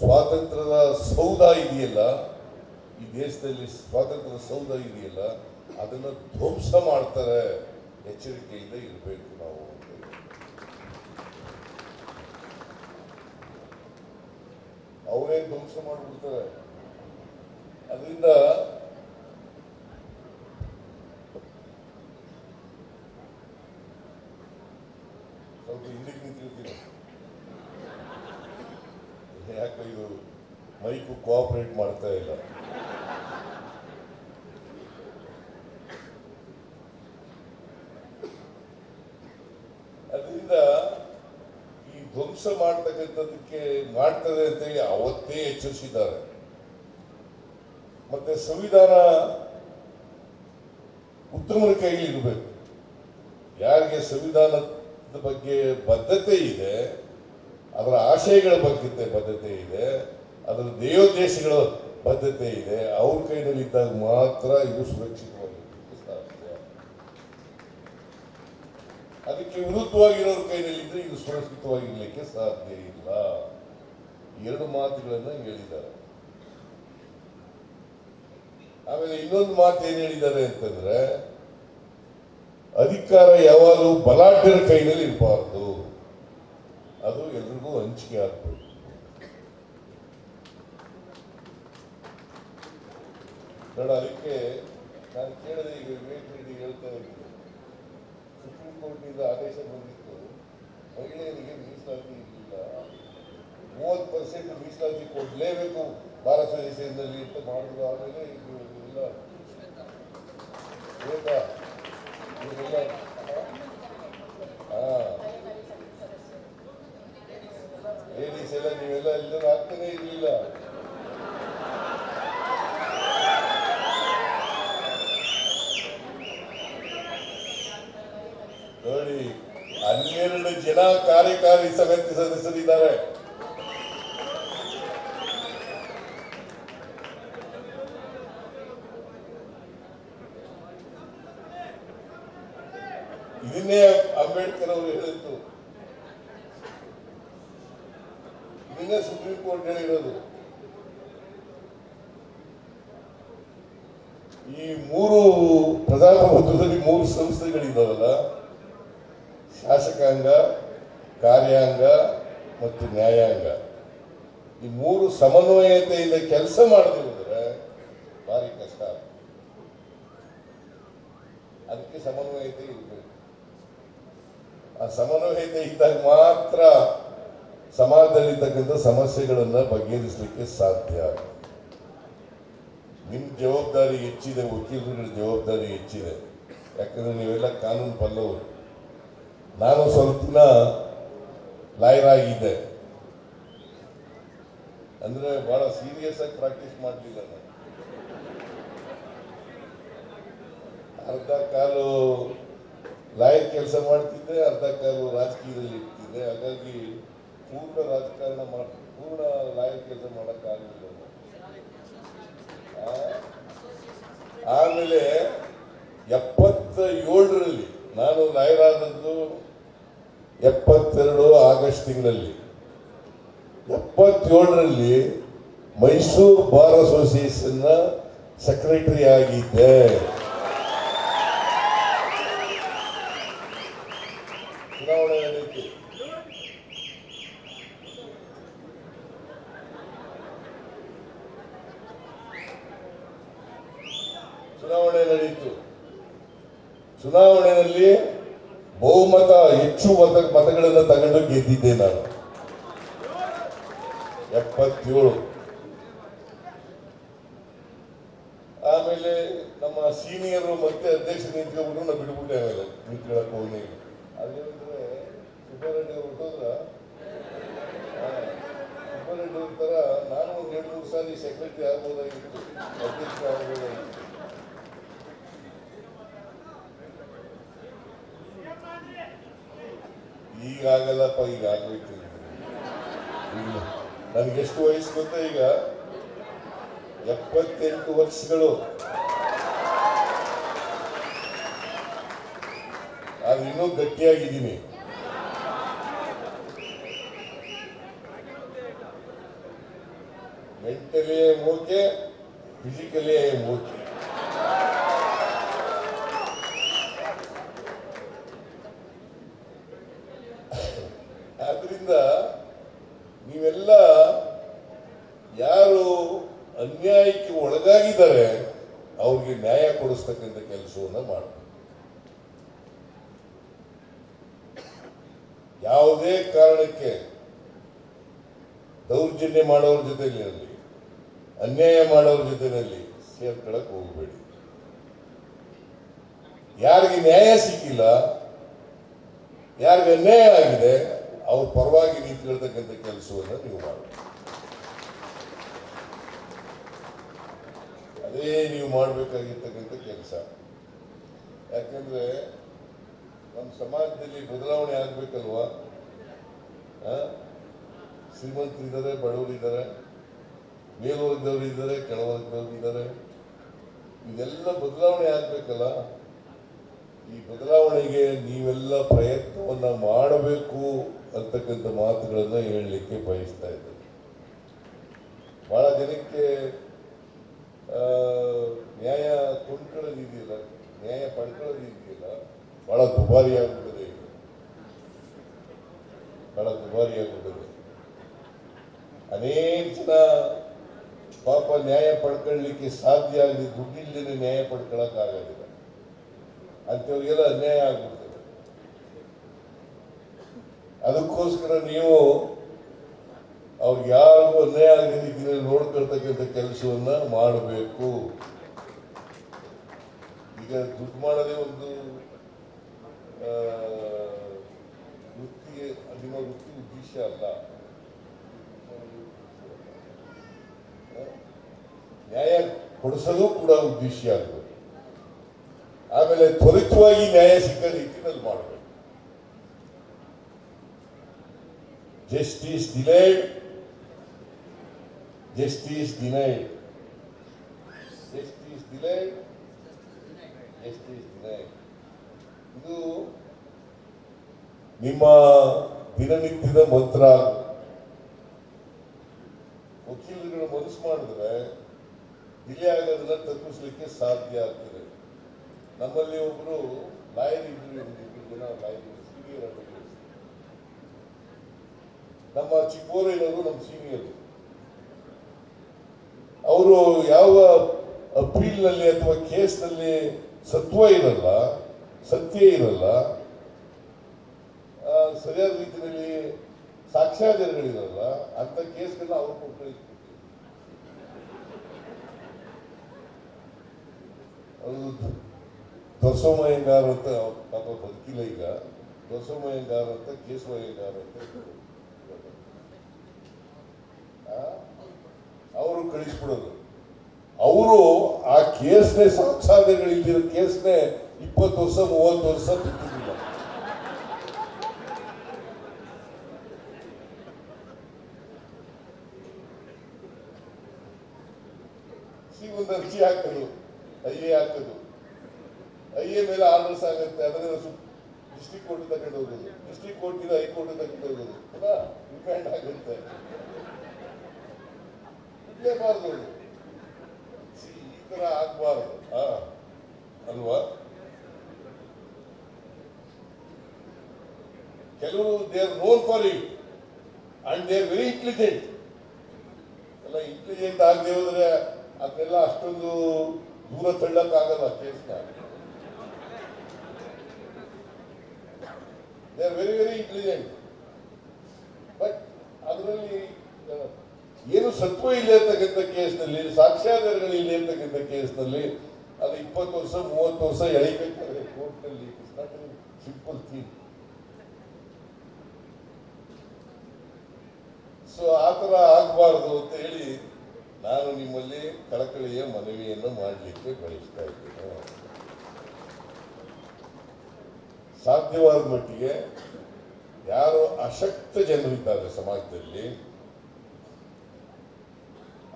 ಸ್ವಾತಂತ್ರ್ಯದ ಸೌಧ ಇದೆಯಲ್ಲ, ಈ ದೇಶದಲ್ಲಿ ಸ್ವಾತಂತ್ರ್ಯದ ಸೌಧ ಇದೆಯಲ್ಲ, ಅದನ್ನು ಧ್ವಂಸ ಮಾಡ್ತಾರೆ, ಎಚ್ಚರಿಕೆಯಿಂದ ಇರಬೇಕು ನಾವು. ಅವರೇ ಧ್ವಂಸ ಮಾಡಿಬಿಡ್ತಾರೆ ಅದರಿಂದ ಕೋಆಪರೇಟ್ ಮಾಡ್ತಾ ಇಲ್ಲ. ಅದರಿಂದ ಈ ಧ್ವಂಸ ಮಾಡ್ತಕ್ಕಂಥದ್ದಕ್ಕೆ ಮಾಡ್ತದೆ ಅಂತೇಳಿ ಅವತ್ತೇ ಎಚ್ಚರಿಸಿದ್ದಾರೆ. ಮತ್ತೆ ಸಂವಿಧಾನ ಉತ್ತಮರ ಕೈಲಿ ಇರಬೇಕು. ಯಾರಿಗೆ ಸಂವಿಧಾನದ ಬಗ್ಗೆ ಬದ್ಧತೆ ಇದೆ, ಅದರ ಆಶಯಗಳ ಬಗ್ಗೆ ಬದ್ಧತೆ ಇದೆ ಅದರ ದೇವೋದ್ದೇಶಗಳ ಬದ್ಧತೆ ಇದೆ. ಅವ್ರ ಕೈನಲ್ಲಿ ಇದ್ದಾಗ ಮಾತ್ರ ಇದು ಸುರಕ್ಷಿತವಾಗಿರುತ್ತೆ ಸಾಧ್ಯ. ಅದಕ್ಕೆ ವಿರುದ್ಧವಾಗಿರೋರ ಕೈನಲ್ಲಿ ಇದ್ರೆ ಇದು ಸುರಕ್ಷಿತವಾಗಿರ್ಲಿಕ್ಕೆ ಸಾಧ್ಯ ಇಲ್ಲ. ಎರಡು ಮಾತುಗಳನ್ನ ಹೇಳಿದ್ದಾರೆ. ಆಮೇಲೆ ಇನ್ನೊಂದು ಮಾತು ಏನ್ ಹೇಳಿದ್ದಾರೆ ಅಂತಂದ್ರೆ, ಅಧಿಕಾರ ಯಾವಾಗಲೂ ಬಲಾಢ್ಯರ ಕೈನಲ್ಲಿ ಇರಬಾರ್ದು. ಅದು ಎಲ್ರಿಗೂ ಹಂಚಿಕೆ ಆಗ್ಬೇಕು. ನೋಡ ಅದಕ್ಕೆ ನಾನು ಕೇಳಿದೆ ಈಗ ವೇಟ್ ನೀಡಿ ಹೇಳ್ತಾ ಇದ್ದೀನಿ. ಸುಪ್ರೀಂ ಕೋರ್ಟ್ನಿಂದ ಆದೇಶ ಬಂದಿತ್ತು. ಮಹಿಳೆಯರಿಗೆ ಮೀಸಲಾತಿ ಇರಲಿಲ್ಲ. ಮೂವತ್ತು ಪರ್ಸೆಂಟ್ ಮೀಸಲಾತಿ ಕೊಡಲೇಬೇಕು ಭಾರತ ದೇಶದಲ್ಲಿ ಅಂತ ಮಾಡಿದ್ರು. ಆಮೇಲೆ ಇವರೆಲ್ಲ ಹಾಂ. ಲೇಡೀಸ್ ಎಲ್ಲ ನೀವೆಲ್ಲ ಇಲ್ಲದ ಆಗ್ತಾನೆ ಇರಲಿಲ್ಲ. ನೋಡಿ, ಹನ್ನೆರಡು ಜನ ಕಾರ್ಯಕಾರಿ ಸಮಿತಿ ಸದಸ್ಯರಿದ್ದಾರೆ. ಇದನ್ನೇ ಅಂಬೇಡ್ಕರ್ ಅವರು ಹೇಳಿದ್ದು. ಇದನ್ನೇ ಸುಪ್ರೀಂ ಕೋರ್ಟ್ ಹೇಳಿರೋದು. ಈ ಮೂರು ಪ್ರಜಾಪ್ರಭುತ್ವದಲ್ಲಿ ಮೂರು ಸಂಸ್ಥೆಗಳಿದಾವಲ್ಲ ಶಾಸಕಾಂಗ ಕಾರ್ಯಾಂಗ ಮತ್ತು ನ್ಯಾಯಾಂಗ. ಈ ಮೂರು ಸಮನ್ವಯತೆಯಿಂದ ಕೆಲಸ ಮಾಡದಿದ್ರೆ ಭಾರಿ ಕಷ್ಟ ಅದಕ್ಕೆ ಸಮನ್ವಯತೆ ಇರಬೇಕು. ಆ ಸಮನ್ವಯತೆ ಇದ್ದಾಗ ಮಾತ್ರ ಸಮಾಜದಲ್ಲಿರ್ತಕ್ಕಂಥ ಸಮಸ್ಯೆಗಳನ್ನ ಬಗೆಹರಿಸಲಿಕ್ಕೆ ಸಾಧ್ಯ ನಿಮ್ಮ ಜವಾಬ್ದಾರಿ ಹೆಚ್ಚಿದೆ, ವಕೀಲರುಗಳ ಜವಾಬ್ದಾರಿ ಹೆಚ್ಚಿದೆ. ಯಾಕಂದ್ರೆ ನೀವೆಲ್ಲ ಕಾನೂನು ಬಲ್ಲವರು ನಾನು ಸ್ವಲ್ಪ ದಿನ ಲಾಯರ್ ಆಗಿದ್ದೆ. ಅಂದ್ರೆ ಬಹಳ ಸೀರಿಯಸ್ ಆಗಿ ಪ್ರಾಕ್ಟೀಸ್ ನಾನು. ಅರ್ಧ ಕಾಲು ಲಾಯರ್ ಕೆಲಸ ಮಾಡ್ತಿದ್ದೆ, ಅರ್ಧ ಕಾಲು ರಾಜಕೀಯದಲ್ಲಿ ಇರ್ತಿದ್ದೆ. ಹಾಗಾಗಿ ಪೂರ್ಣ ರಾಜಕಾರಣ ಮಾಡ, ಪೂರ್ಣ ಲಾಯರ್ ಕೆಲಸ ಮಾಡೋಕ್ಕಾಗಲಿಲ್ಲ ಆಮೇಲೆ ಎಪ್ಪತ್ತ ಏಳರಲ್ಲಿ ನಾನು ಲಾಯರ್ ಆದದ್ದು ಎಪ್ಪತ್ತೆರಡು ಆಗಸ್ಟ್ ತಿಂಗಳಲ್ಲಿ, ಎಪ್ಪತ್ತೇಳರಲ್ಲಿ ಮೈಸೂರು ಬಾರ್ ಅಸೋಸಿಯೇಷನ್ ಸೆಕ್ರೆಟರಿ ಆಗಿದ್ದೆ. ಚುನಾವಣೆ ನಡೆಯಿತು ಚುನಾವಣೆ ನಡೆಯಿತು ಚುನಾವಣೆಯಲ್ಲಿ ಬಹುಮತ ಹೆಚ್ಚು ಮತ ಮತಗಳನ್ನು ತಗೊಂಡು ಗೆದ್ದಿದ್ದೆ ನಾನು. ಎಪ್ಪತ್ತೇಳು. ಆಮೇಲೆ ನಮ್ಮ ಸೀನಿಯರು ಮತ್ತೆ ಅಧ್ಯಕ್ಷ ನಿಂತ್ಕೊಂಡ್ಬಿಟ್ಟು ನಾವು ಬಿಟ್ಬಿಟ್ಟೆ ಆಮೇಲೆ ನಿಂತ್ಕೊಳ್ಳಕ್ ಹೋಗಿ ಅದೇನಂದ್ರೆ ಸುಬ್ಬಾರೆಡ್ಡಿ ಅವ್ರು ಹೊಟ್ಟೋದ್ರ? ಸುಬ್ಬಾರೆಡ್ಡಿ ಅವ್ರ ನಾನು ಒಂದು ಎರಡು ಮೂರು ಸಾರಿ ಸೆಕ್ರೆಟರಿ ಆಗ್ಬೋದಾಗಿತ್ತು. ಅಧ್ಯಕ್ಷ ಆಗ್ಬೋದಾಗಿತ್ತು. ಈಗ ಆಗಲ್ಲಪ್ಪ ಈಗ ಆಗೋಯ್ತು ಈಗ ನನಗೆ ಎಷ್ಟು ವಯಸ್ಸು ಗೊತ್ತಾ ಈಗ? ಎಪ್ಪತ್ತೆಂಟು ವರ್ಷಗಳು. ಆದ್ರೆ ಇನ್ನೂ ಗಟ್ಟಿಯಾಗಿದ್ದೀನಿ. ಮೆಂಟಲಿ ಐ ಫಿಸಿಕಲಿಯೇ ಓಕೆ ಫಿಸಿಕಲಿ ಐ ಓಕೆ ಆದ್ರಿಂದ ನೀವೆಲ್ಲ ಯಾರು ಅನ್ಯಾಯಕ್ಕೆ ಒಳಗಾಗಿದ್ದಾರೆ ಅವ್ರಿಗೆ ನ್ಯಾಯ ಕೊಡಿಸ್ತಕ್ಕಂಥ ಕೆಲಸವನ್ನ ಮಾಡಬೇಕು. ಯಾವುದೇ ಕಾರಣಕ್ಕೆ ದೌರ್ಜನ್ಯ ಮಾಡೋರ ಜೊತೆಯಲ್ಲಿ ಅನ್ಯಾಯ ಮಾಡೋರ ಜೊತೆಯಲ್ಲಿ ಸೇರ್ಕೊಳ್ಳಕ್ಕೆ ಹೋಗಬೇಡಿ. ಯಾರಿಗೆ ನ್ಯಾಯ ಸಿಕ್ಕಿಲ್ಲ, ಯಾರಿಗೆ ಅನ್ಯಾಯ ಆಗಿದೆ, ಅವ್ರ ಪರವಾಗಿ ನೀವು ಕೇಳ್ತಕ್ಕಂಥ ಕೆಲಸವನ್ನು ನೀವು ಮಾಡಬೇಕು. ಅದೇ ನೀವು ಮಾಡಬೇಕಾಗಿರ್ತಕ್ಕಂಥ ಕೆಲಸ. ಯಾಕಂದ್ರೆ ನಮ್ಮ ಸಮಾಜದಲ್ಲಿ ಬದಲಾವಣೆ ಆಗ್ಬೇಕಲ್ವಾ? ಶ್ರೀಮಂತರಿದ್ದಾರೆ ಬಡವರಿದ್ದಾರೆ ಮೇಲ್ವರ್ಗದವರು ಇದ್ದಾರೆ, ಕೆಳವರ್ಗದವರು ಇದ್ದಾರೆ. ಇದೆಲ್ಲ ಬದಲಾವಣೆ ಆಗ್ಬೇಕಲ್ಲ? ಈ ಬದಲಾವಣೆಗೆ ನೀವೆಲ್ಲ ಪ್ರಯತ್ನವನ್ನ ಮಾಡಬೇಕು ಅಂತಕ್ಕಂಥ ಮಾತುಗಳನ್ನ ಹೇಳಲಿಕ್ಕೆ ಬಯಸ್ತಾ ಇದ್ದೇನೆ. ಬಹಳ ಜನಕ್ಕೆ ನ್ಯಾಯ ಕೊಂಡ್ಕೊಳ್ಳೋದಿದೆಯಲ್ಲ? ನ್ಯಾಯ ಪಡ್ಕೊಳ್ಳೋದಿಲ್ಲ ಬಹಳ ದುಬಾರಿಯಾಗುತ್ತದೆ ಈಗ ಬಹಳ ದುಬಾರಿಯಾಗುತ್ತದೆ ಅನೇಕ ಜನ ಪಾಪ ನ್ಯಾಯ ಪಡ್ಕೊಳ್ಳಿಕ್ಕೆ ಸಾಧ್ಯ ಆಗಲಿ ದುಡ್ಡಿಲ್ಲದೆ ನ್ಯಾಯ ಪಡ್ಕೊಳಕ್ ಆಗೋದಿಲ್ಲ ಅಂಥವ್ರಿಗೆಲ್ಲ ಅನ್ಯಾಯ ಆಗ್ಬಿಡ್ತದೆ. ಅದಕ್ಕೋಸ್ಕರ ನೀವು ಅವ್ರಿಗೆ ಯಾರಿಗೂ ಅನ್ಯಾಯ ಆಗದ ನೋಡ್ಕೊಳ್ತಕ್ಕಂಥ ಕೆಲಸವನ್ನ ಮಾಡಬೇಕು. ದುಡ್ಡು ಮಾಡೋದೇ ಒಂದು ವೃತ್ತಿಗೆ ನಿಮ್ಮ ವೃತ್ತಿ ಉದ್ದೇಶ ಅಲ್ಲ. ನ್ಯಾಯ ಕೊಡಿಸೋದು ಕೂಡ ಉದ್ದೇಶ ಆಗಬೇಕು. ಆಮೇಲೆ ತ್ವರಿತವಾಗಿ ನ್ಯಾಯ ಸಿಕ್ಕ ರೀತಿಯಲ್ಲಿ ಮಾಡಬೇಕು. Justice delayed justice delayed justice denied ಇದು ನಿಮ್ಮ ದಿನನಿತ್ಯದ ಮಂತ್ರ. ವಕೀಲರುಗಳು ಮನಸ್ಸು ಮಾಡಿದ್ರೆ ಡಿಲೇ ಆಗೋದನ್ನ ತಪ್ಪಿಸ್ಲಿಕ್ಕೆ ಸಾಧ್ಯ ಆಗ್ತದೆ. ನಮ್ಮಲ್ಲಿ ಒಬ್ರು ಲಾಯರ್ ಇದ್ರು ಜನ ಲಾಯರ್ ಸೀನಿಯರ್ ಅಡ್ವೊಕೇಟ್ಸ್ ನಮ್ಮ ಚಿಕ್ಕೋರೈನವರು ನಮ್ಮ ಸೀನಿಯರ್ ಅವರು ಯಾವ ಅಪೀಲ್ನಲ್ಲಿ ಅಥವಾ ಕೇಸ್ನಲ್ಲಿ ಸತ್ವ ಇರಲ್ಲ, ಸತ್ಯ ಇರಲ್ಲ ಸರಿಯಾದ ರೀತಿಯಲ್ಲಿ ಸಾಕ್ಷ್ಯಾಧಾರಗಳಿರಲ್ಲ, ಅಂತ ಕೇಸ್ಗಳನ್ನ ಅವ್ರು ಕೊಟ್ಟು ಅದು ಅಂತ ಪಾಪ ಬದುಕಿಲ್ಲ ಈಗ. ದೊರಸೋಮಯ್ಯಂಗಾರ್ ಅಂತ, ಕೇಶವಯ್ಯಂಗಾರ ಅಂತ ಅವರು ಕಳಿಸ್ಬಿಡೋದು. ಅವರು ಆ ಕೇಸ್ನೇ ಸಾಕ್ಷ್ಯಾಧಾರಗಳಿಲ್ದಿರೋ ಕೇಸ್ನೇ ಇಪ್ಪತ್ತು ವರ್ಷ, ಮೂವತ್ತು ವರ್ಷ ಬಿಟ್ಟಿದ್ದಿಲ್ಲ. ಒಂದು ಅರ್ಜಿ ಹಾಕೋದು, ಐ ಎ ಹಾಕೋದು. ಐ ಎ ಮೇಲೆ ಆರ್ಡರ್ಸ್ ಆಗುತ್ತೆ ಅದನ್ನ ಡಿಸ್ಟ್ರಿಕ್ಟ್ ಕೋರ್ಟ್ ತಗೊಂಡು ಹೋಗೋದು ಡಿಸ್ಟ್ರಿಕ್ಟ್ ಕೋರ್ಟಿಂದ ಹೈಕೋರ್ಟ್ ತಗೊಂಡು ಹೋಗೋದು ಅಲ್ಲ, ರಿಮ್ಯಾಂಡ್ ಆಗುತ್ತೆ. ಇರಲೇಬಾರ್ದು ಅದು. See, ಈ ತರ ಆಗ್ಬಾರ್ದು ಅಲ್ವಾ? ಕೆಲವರು they are known for it and they are very intelligent ಎಲ್ಲ ಇಂಟೆಲಿಜೆಂಟ್ ಆಗದೆ ಹೋದ್ರೆ ಅದನ್ನೆಲ್ಲ ಅಷ್ಟೊಂದು ದೂರ ತಳ್ಳಕ್ಕಾಗಲ್ಲ ಕೇಸ್ನ they are very very intelligent but ಅದರಲ್ಲಿ ಏನು ಸತ್ವ ಇಲ್ಲ ಇರ್ತಕ್ಕಂಥ ಕೇಸ್ನಲ್ಲಿ, ಸಾಕ್ಷ್ಯಾಧಾರಗಳು ಇಲ್ಲ ಇರ್ತಕ್ಕಂಥ ಕೇಸ್ನಲ್ಲಿ ಅದು ಇಪ್ಪತ್ತು ವರ್ಷ, ಮೂವತ್ತು ವರ್ಷ ಎಳಿಬೇಕಾದ್ರೆ ಕೋರ್ಟ್ನಲ್ಲಿ ಸಿಂಪಲ್ ಥೀಮ್ ಸೊ ಆ ಥರ ಆಗಬಾರ್ದು ಅಂತ ಹೇಳಿ ನಾನು ನಿಮ್ಮಲ್ಲಿ ಕಳಕಳಿಯ ಮನವಿಯನ್ನು ಮಾಡಲಿಕ್ಕೆ ಬಯಸ್ತಾ ಇದ್ದೇನೆ. ಸಾಧ್ಯವಾದ ಮಟ್ಟಿಗೆ ಯಾರು ಅಶಕ್ತ ಜನರಿದ್ದಾರೆ ಸಮಾಜದಲ್ಲಿ.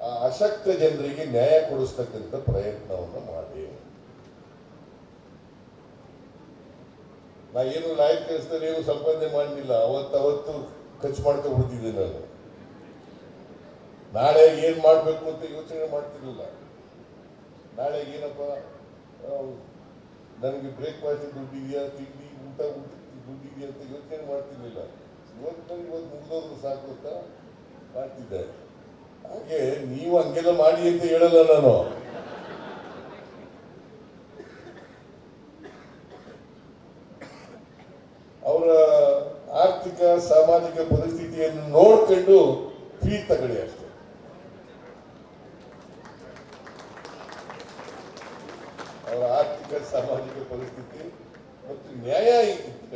ಆ ಅಶಕ್ತ ಜನರಿಗೆ ನ್ಯಾಯ ಕೊಡಿಸ್ತಕ್ಕಂಥ ಪ್ರಯತ್ನವನ್ನು ಮಾಡಿ. ನಾ ಏನು ಲಾಯಕ್ ಕೆಲಸದಲ್ಲಿ ಏನು ಸಂಪಾದನೆ ಮಾಡಲಿಲ್ಲ. ಅವತ್ತು ಅವತ್ತು ಖರ್ಚು ಮಾಡ್ಕೊಂಡ್ಬಿಡ್ತಿದ್ದೆ ನಾನು. ನಾಳೆ ಏನು ಮಾಡಬೇಕು ಅಂತ ಯೋಚನೆ ಮಾಡ್ತಿರ್ಲಿಲ್ಲ. ನಾಳೆ ಏನಪ್ಪ ನನಗೆ ಬ್ರೇಕ್ಫಾಸ್ಟ್ ದುಡ್ಡಿದೆಯಾ ತಿಂಡಿ, ಊಟ ದುಡ್ಡಿದೆಯಾ ಅಂತ ಯೋಚನೆ ಮಾಡ್ತಿರ್ಲಿಲ್ಲ. ಇವತ್ತು ಇವತ್ತು ಮುಗಿದೋದ್ರು ಸಾಕು ಅಂತ ಮಾಡ್ತಿದ್ದೆ ಹಾಗೆ ನೀವು ಹಂಗೆಲ್ಲ ಮಾಡಿ ಅಂತ ಹೇಳಲ್ಲ ನಾನು. ಅವರ ಆರ್ಥಿಕ, ಸಾಮಾಜಿಕ ಪರಿಸ್ಥಿತಿಯನ್ನು ನೋಡ್ಕೊಂಡು ಫೀ ತಗೊಳ್ಳಿ ಅಷ್ಟೇ. ಅವರ ಆರ್ಥಿಕ, ಸಾಮಾಜಿಕ ಪರಿಸ್ಥಿತಿ ಮತ್ತು ನ್ಯಾಯ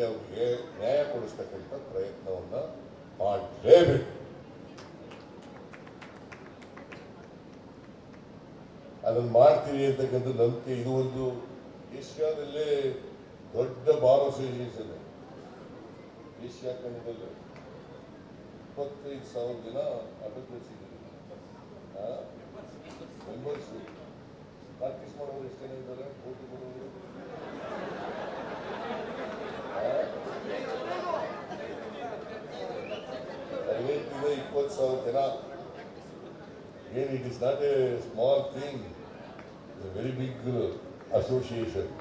ಅವರಿಗೆ ನ್ಯಾಯ ಕೊಡಿಸ್ತಕ್ಕಂಥ ಪ್ರಯತ್ನವನ್ನ ಮಾಡಲೇಬೇಕು. ಅದನ್ನು ಮಾಡ್ತೀರಿ ಅಂತಕ್ಕಂಥ ನಂಬಿಕೆ ಇದು ಒಂದು ಏಷ್ಯಾದಲ್ಲೇ ದೊಡ್ಡ ಬಾರ್ ಅಸೋಸಿಯೇಷನ್ ಏಷ್ಯಾ ಖಂಡದಲ್ಲಿ ಇಪ್ಪತ್ತೈದು ಸಾವಿರ ಜನ ಅಭಿವೃದ್ಧಿ ಸಿಗುತ್ತೆ ಪ್ರಾಕ್ಟೀಸ್ ಮಾಡೋರು ಎಷ್ಟು ಜನ ಇದ್ದಾರೆ? ಕೋಟಿ ಕೊಡೋರು ಇಪ್ಪತ್ತು ಸಾವಿರ ಜನ. ಏನು it is not a small thing very big association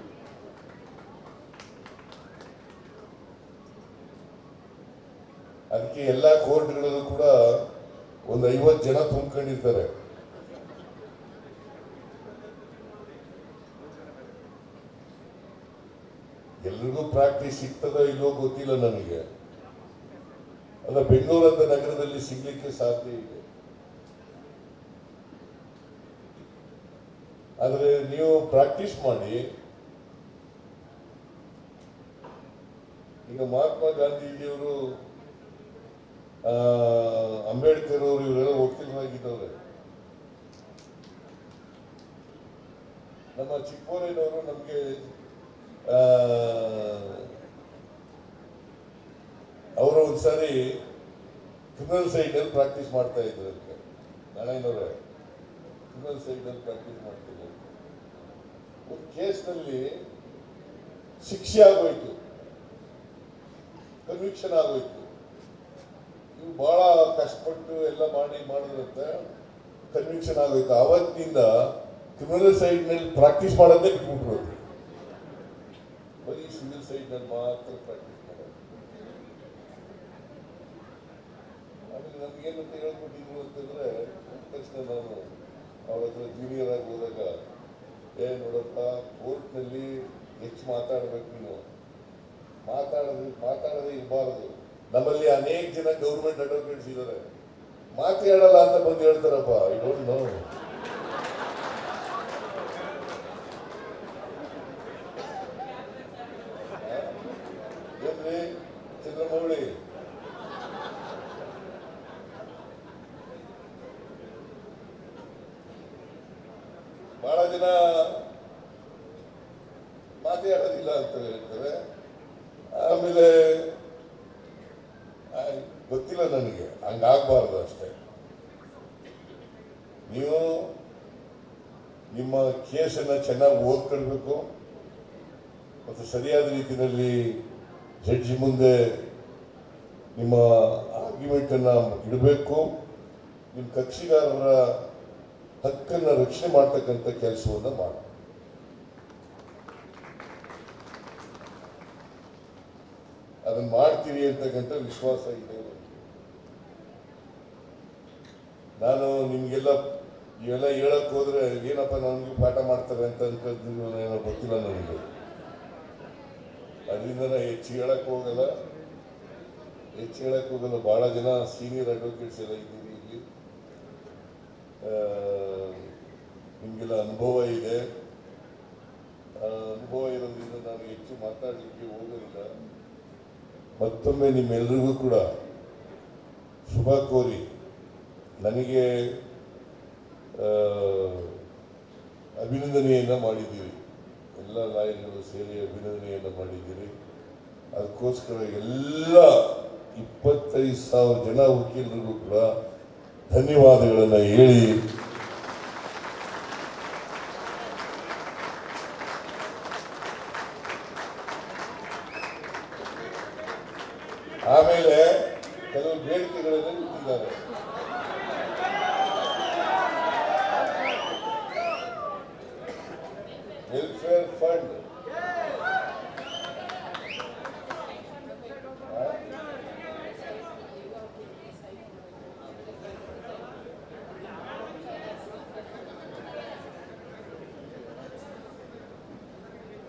ಅದಕ್ಕೆ ಎಲ್ಲ ಕೋರ್ಟ್ಗಳಲ್ಲೂ ಕೂಡ ಒಂದು ಐವತ್ತು ಜನ ತುಂಬ್ಕೊಂಡಿರ್ತಾರೆ. ಎಲ್ರಿಗೂ ಪ್ರಾಕ್ಟೀಸ್ ಸಿಗ್ತದೋ ಇಲ್ಲೋ ಗೊತ್ತಿಲ್ಲ ನನಗೆ. ಅಲ್ಲ, ಬೆಂಗಳೂರು ಅಂತ ನಗರದಲ್ಲಿ ಸಿಗ್ಲಿಕ್ಕೆ ಸಾಧ್ಯ ಇದೆ. ಆದರೆ ನೀವು ಪ್ರಾಕ್ಟೀಸ್ ಮಾಡಿ. ಈಗ ಮಹಾತ್ಮ ಗಾಂಧೀಜಿಯವರು ಅಂಬೇಡ್ಕರ್ ಅವರು ಇವರೆಲ್ಲ ವಕೀಲರಾಗಿದ್ದವ್ರೆ ನಮ್ಮ ಚಿಕ್ಕೋರೇನವರು ನಮಗೆ ಅವರು ಒಂದ್ಸರಿ ಕ್ರಿಮಿನಲ್ ಅಲ್ಲಿ ಪ್ರಾಕ್ಟೀಸ್ ಮಾಡ್ತಾ ಇದ್ರು ನಾರಾಯಣವ್ರೆ ಕ್ರಿಮಿನಲ್ ಸೈಡಲ್ಲಿ ಪ್ರಾಕ್ಟೀಸ್ ಮಾಡ್ತಿದ್ರು ಒಂದು ಕೇಸ್ನಲ್ಲಿ ಶಿಕ್ಷೆ ಆಗೋಯ್ತು. ಕನ್ವಿಕ್ಷನ್ ಆಗೋಯ್ತು. ಇವು ಬಹಳ ಕಷ್ಟಪಟ್ಟು ಎಲ್ಲ ಮಾಡಿ ಮಾಡಿದ್ರಂತೆ ಕನ್ವಿಕ್ಷನ್ ಆಗೋಯ್ತು. ಅವತ್ತಿನಿಂದ ಕ್ರಿಮಿನಲ್ ಸೈಡ್ನಲ್ಲಿ ಪ್ರಾಕ್ಟೀಸ್ ಮಾಡೋದೇ ಬಿಟ್ಬಿಟ್ರು. ಬರೀ ಸಿವಿಲ್ ಸೈಡ್ನಲ್ಲಿ ಮಾತ್ರ ಪ್ರಾಕ್ಟೀಸ್ ಮಾಡೋದು. ಆಮೇಲೆ ನಮ್ಗೇನಂತ ಹೇಳ್ಬಿಟ್ಟಿದ್ರು ಅಂತಂದ್ರೆ, ತಕ್ಷಣ ನಾನು ಅವ್ರ ಹತ್ರ ಜೂನಿಯರ್ ಆಗಿ ಹೋದಾಗ, ಏ ನೋಡಪ್ಪ, ಕೋರ್ಟ್ನಲ್ಲಿ ಹೆಚ್ಚು ಮಾತಾಡಬೇಕು ನೀನು. ಮಾತಾಡೋದು, ಮಾತಾಡೋದೇ ಇರಬಾರದು. ನಮ್ಮಲ್ಲಿ ಅನೇಕ ಜನ ಗೌರ್ಮೆಂಟ್ ಅಡ್ವೊಕೇಟ್ಸ್ ಇದ್ದಾರೆ. ಮಾತಾಡಲ್ಲ ಅಂತ ಬಂದು ಹೇಳ್ತಾರಪ್ಪ. ಐ ಡೋಂಟ್ ನೋ ಏನ್ರಿ ಚಂದ್ರಮೌಳಿ ಬಹಳ ಜನ ಮಾತಾಡೋದಿಲ್ಲ ಅಂತ ಹೇಳ್ತಾರೆ ಆಮೇಲೆ ಆ, ನನಗೆ, ಹಂಗಾಗಬಾರ್ದು ಅಷ್ಟೇ. ನೀವು ನಿಮ್ಮ ಕೇಸನ್ನು ಚೆನ್ನಾಗಿ ಓದ್ಕೊಳ್ಬೇಕು ಮತ್ತು ಸರಿಯಾದ ರೀತಿಯಲ್ಲಿ ಜಡ್ಜ್ ಮುಂದೆ ನಿಮ್ಮ ಆರ್ಗ್ಯುಮೆಂಟನ್ನು ಇಡಬೇಕು. ನಿಮ್ಮ ಕಕ್ಷಿಗಾರರ ಹಕ್ಕನ್ನು ರಕ್ಷಣೆ ಮಾಡ್ತಕ್ಕಂಥ ಕೆಲಸವನ್ನು ಮಾಡಿ. ಅದನ್ನು ಮಾಡ್ತೀರಿ ಅಂತಕ್ಕಂಥ ವಿಶ್ವಾಸ ಇದೆ. ನಾನು ನಿಮಗೆಲ್ಲ ಇವೆಲ್ಲ ಹೇಳಕ್ ಹೋದ್ರೆ ಏನಪ್ಪ ನನಗೆ ಪಾಠ ಮಾಡ್ತಾರೆ ಅಂತ ಅನ್ಕೊಳ್ತೀವಿ ಏನೋ ಗೊತ್ತಿಲ್ಲ ನನಗೆ ಅದರಿಂದ ಹೆಚ್ಚು ಹೇಳಕ್ ಹೋಗಲ್ಲ. ಹೆಚ್ಚು ಹೇಳಕ್ ಹೋಗಲ್ಲ. ಬಹಳ ಜನ ಸೀನಿಯರ್ ಅಡ್ವೊಕೇಟ್ಸ್ ಎಲ್ಲ ಇದ್ದೀವಿ ಇಲ್ಲಿ. ನಿಮಗೆಲ್ಲ ಅನುಭವ ಇದೆ. ಅನುಭವ ಇರೋದ್ರಿಂದ ನಾನು ಹೆಚ್ಚು ಮಾತಾಡಲಿಕ್ಕೆ ಹೋಗೋದಿಲ್ಲ. ಮತ್ತೊಮ್ಮೆ ನಿಮ್ಮೆಲ್ಲರಿಗೂ ಕೂಡ ಶುಭ ಕೋರಿ. ನನಗೆ ಅಭಿನಂದನೆಯನ್ನು ಮಾಡಿದ್ದೀರಿ. ಎಲ್ಲ ನಾಯಕರು ಸೇರಿ ಅಭಿನಂದನೆಯನ್ನು ಮಾಡಿದ್ದೀರಿ. ಅದಕ್ಕೋಸ್ಕರ ಎಲ್ಲ ಇಪ್ಪತ್ತೈದು ಸಾವಿರ ಜನ ವಕೀಲರಿಗೂ ಕೂಡ ಧನ್ಯವಾದಗಳನ್ನು ಹೇಳಿ ಆಮೇಲೆ ಕೆಲವು ಬೇಡಿಕೆಗಳನ್ನು ಇಟ್ಟಿದ್ದಾರೆ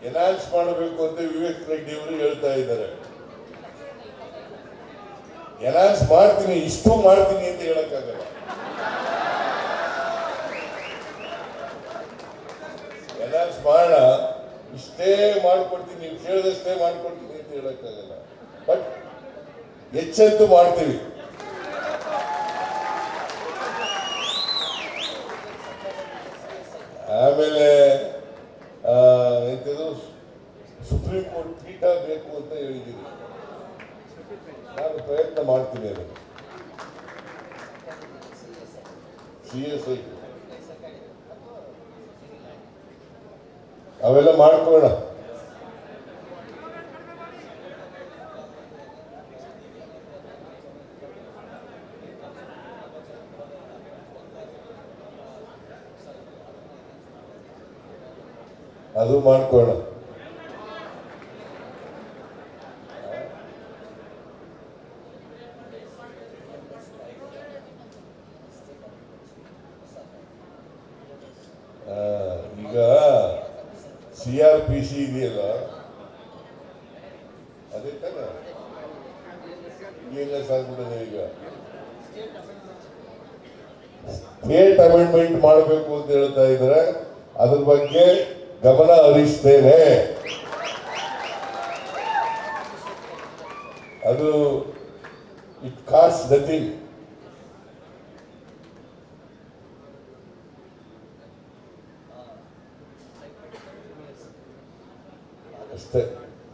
ಎನಾನ್ಸ್ ಮಾಡಬೇಕು ಅಂತ ವಿವೇಕ್ ರೆಡ್ಡಿ ಅವರು ಹೇಳ್ತಾ ಇದ್ದಾರೆ. ಎನಾನ್ಸ್ ಮಾಡ್ತೀನಿ, ಇಷ್ಟು ಮಾಡ್ತೀನಿ ಅಂತ ಹೇಳಕ್ಕಾಗಲ್ಲ. ಎನಾನ್ಸ್ ಮಾಡೋಣ ಇಷ್ಟೇ ಮಾಡ್ಕೊಡ್ತೀನಿ, ನೀವು ಕೇಳಿದಷ್ಟೇ ಮಾಡ್ಕೊಡ್ತೀನಿ ಅಂತ ಹೇಳಕ್ಕಾಗಲ್ಲ. ಬಟ್ ಎಚ್ಚೆತ್ತು ಮಾಡ್ತೀವಿ. ಆಮೇಲೆ ಆ, ಎಂಥದ್ದು ಸುಪ್ರೀಂ ಕೋರ್ಟ್ ಬೇಕು ಅಂತ ಹೇಳಿದ್ದೀವಿ ನಾನು ಪ್ರಯತ್ನ ಮಾಡ್ತೀನಿ ಅದು ಸಿ ಎಸ್ ಐ. ಅವೆಲ್ಲ ಮಾಡ್ಕೊಳ್ಳೋಣ. ಅದು ಮಾಡ್ಕೊಳ್ಳೋಣ ಆ, ಈಗ ಸಿ ಆರ್ ಪಿ ಸಿ ಇದೆಯಲ್ಲ ಅದೇ ತಾನೆ ಎಲ್ಲ ಸಾಗ್ಬಿಟ್ಟಿದೆ ಈಗ ಸ್ಟೇಟ್ ಅಮೆಂಡ್ಮೆಂಟ್ ಮಾಡಬೇಕು ಅಂತ ಹೇಳ್ತಾ ಇದ್ದಾರೆ ಅದ್ರ ಬಗ್ಗೆ ಗಮನ ಹರಿಸ್ತೇನೆ. ಅದು ಇಟ್ ಕಾಸ್ಟ್ ನಥಿಂಗ್. ಅಷ್ಟೇ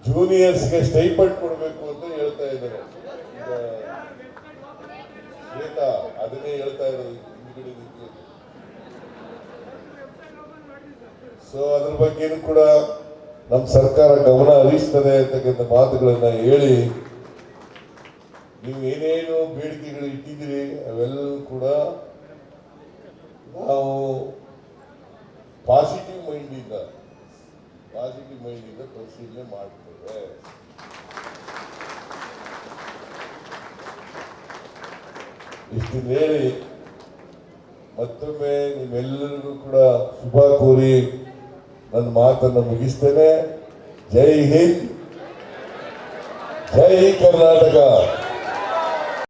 ಜೂನಿಯರ್ಸ್ಗೆ ಸ್ಟೈಪಂಡ್ ಕೊಡಬೇಕು ಅಂತ ಹೇಳ್ತಾ ಇದ್ದಾರೆ. ಅದನ್ನೇ ಹೇಳ್ತಾ ಇರೋದು ಸೊ ಅದ್ರ ಬಗ್ಗೆನೂ ಕೂಡ ನಮ್ಮ ಸರ್ಕಾರ ಗಮನ ಹರಿಸ್ತದೆ ಅಂತಕ್ಕಂಥ ಮಾತುಗಳನ್ನ ಹೇಳಿ, ನೀವು ಏನೇನು ಬೇಡಿಕೆಗಳು ಇಟ್ಟಿದ್ದೀರಿ ಅವೆಲ್ಲವೂ ಕೂಡ ನಾವು ಪಾಸಿಟಿವ್ ಮೈಂಡಿಂದ ಪಾಸಿಟಿವ್ ಮೈಂಡಿಂದ ಪರಿಶೀಲನೆ ಮಾಡ್ತೇವೆ. ಇಷ್ಟು ಹೇಳಿ ಮತ್ತೊಮ್ಮೆ ನಿಮ್ಮೆಲ್ಲರಿಗೂ ಕೂಡ ಶುಭ ಕೋರಿ ನನ್ನ ಮಾತನ್ನು ಮುಗಿಸ್ತೇನೆ. ಜೈ ಹಿಂದ್. ಜೈ ಕರ್ನಾಟಕ.